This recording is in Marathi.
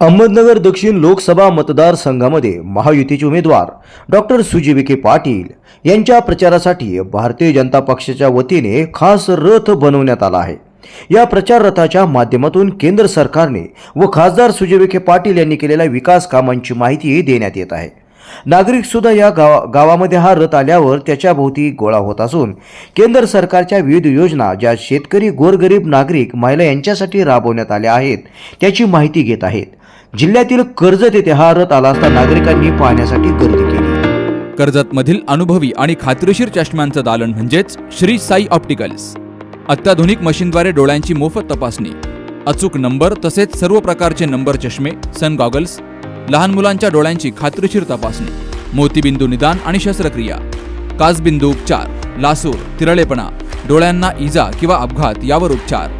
अहमदनगर दक्षिण लोकसभा मतदारसंघामध्ये महायुतीचे उमेदवार डॉक्टर सुजय विखे पाटील यांच्या प्रचारासाठी भारतीय जनता पक्षाच्या वतीने खास रथ बनवण्यात आला आहे. या प्रचार रथाच्या माध्यमातून केंद्र सरकारने व खासदार सुजय विखे पाटील यांनी केलेल्या विकास कामांची माहिती देण्यात येत आहे. नागरिक सुद्धा या गावा गावामध्ये हा रथ आल्यावर त्याच्या भोवती गोळा होत असून केंद्र सरकारच्या विविध योजना ज्या शेतकरी गोरगरीब नागरिक महिला यांच्यासाठी राबवण्यात आल्या आहेत त्याची माहिती घेत आहेत. जिल्ह्यातील कर्जत येथे हा रथ आला असता नागरिकांनी पाहण्यासाठी गर्दी केली. कर्जतमधील अनुभवी आणि खात्रीशीर चष्म्यांचं दालन म्हणजेच श्री साई ऑप्टिकल्स. अत्याधुनिक मशीनद्वारे डोळ्यांची मोफत तपासणी. अचूक नंबर तसेच सर्व प्रकारचे नंबर चष्मे सन गॉगल्स लहान मुलांच्या डोळ्यांची खात्रीशीर तपासणी मोतीबिंदू निदान आणि शस्त्रक्रिया कासबिंदू उपचार लासूर तिरळेपणा डोळ्यांना इजा किंवा अपघात यावर उपचार.